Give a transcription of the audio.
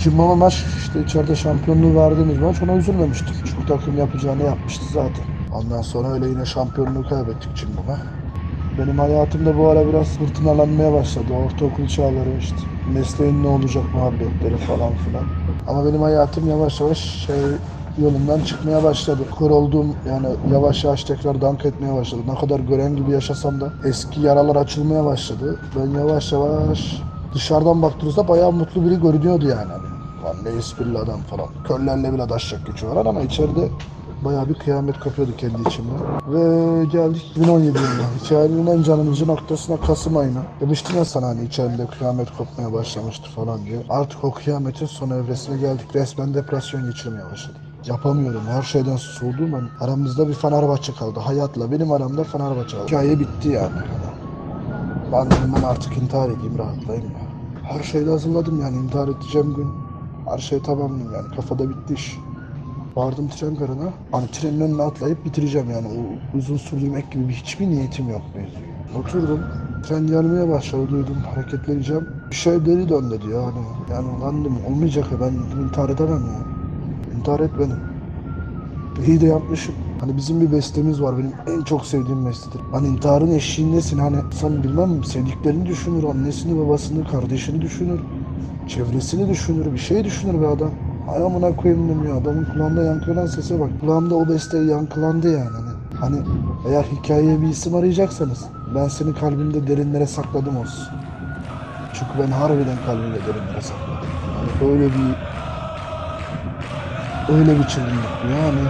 Cimbom'a maç işte içeride şampiyonluğu verdiğimiz maç ona üzülmemiştim. Çünkü takım yapacağını yapmıştı zaten. Ondan sonra öyle yine şampiyonluğu kaybettik Cimbom'a. Benim hayatımda bu ara biraz fırtınalanmaya başladı. Ortaokul çağları işte. Mesleğin ne olacak muhabbetleri falan filan. Ama benim hayatım yavaş yavaş şey yolundan çıkmaya başladı. Kör olduğum yani yavaş yavaş tekrar dank etmeye başladı. Ne kadar gören gibi yaşasam da eski yaralar açılmaya başladı. Ben yavaş yavaş dışarıdan baktığınızda bayağı mutlu biri görünüyordu yani. Lan ne esprili adam falan. Körlerle bile daşacak gücü var ama içeride bayağı bir kıyamet kopuyordu kendi içimde. Ve geldik 2017 yılına. Hikayenin en canımızı noktasına Kasım ayına. Demiştim ya sana hani içeride kıyamet kopmaya başlamıştı falan diye. Artık o kıyametin son evresine geldik. Resmen depresyon geçirmeye başladım. Yapamıyorum. Her şeyden soğudum ben. Aramızda bir Fenerbahçe kaldı. Hayatla benim aramda Fenerbahçe kaldı. Hikaye bitti yani. Ben ben artık intihar edeyim rahatlayayım ya. Her şeyi hazırladım yani intihar edeceğim gün. Her şey tamamım yani kafada bitti iş. Vardım tren garına. Hani trenin önüne atlayıp bitireceğim yani. O uzun sürdürmek gibi bir hiçbir niyetim yok mevzuyu. Oturdum. Tren gelmeye başladı duydum hareketleneceğim. Bir şey deli dön dedi ya hani. Yani lan dedim olmayacak ya ben intihar edemem ya. İntihar et beni. İyi de yapmışım. Hani bizim bir bestemiz var benim en çok sevdiğim bestedir. Hani intiharın eşiğindesin hani sen bilmem sevdiklerini düşünür, annesini, babasını, kardeşini düşünür. Çevresini düşünür, bir şey düşünür be adam. Ay amına koyayım ya adamın kulağında yankılanan sese bak. Kulağımda o beste yankılandı yani. Hani, hani eğer hikayeye bir isim arayacaksanız ben senin kalbinde derinlere sakladım olsun. Çünkü ben harbiden kalbimde derinlere sakladım. Hani öyle bir öyle bir çılgınlık yani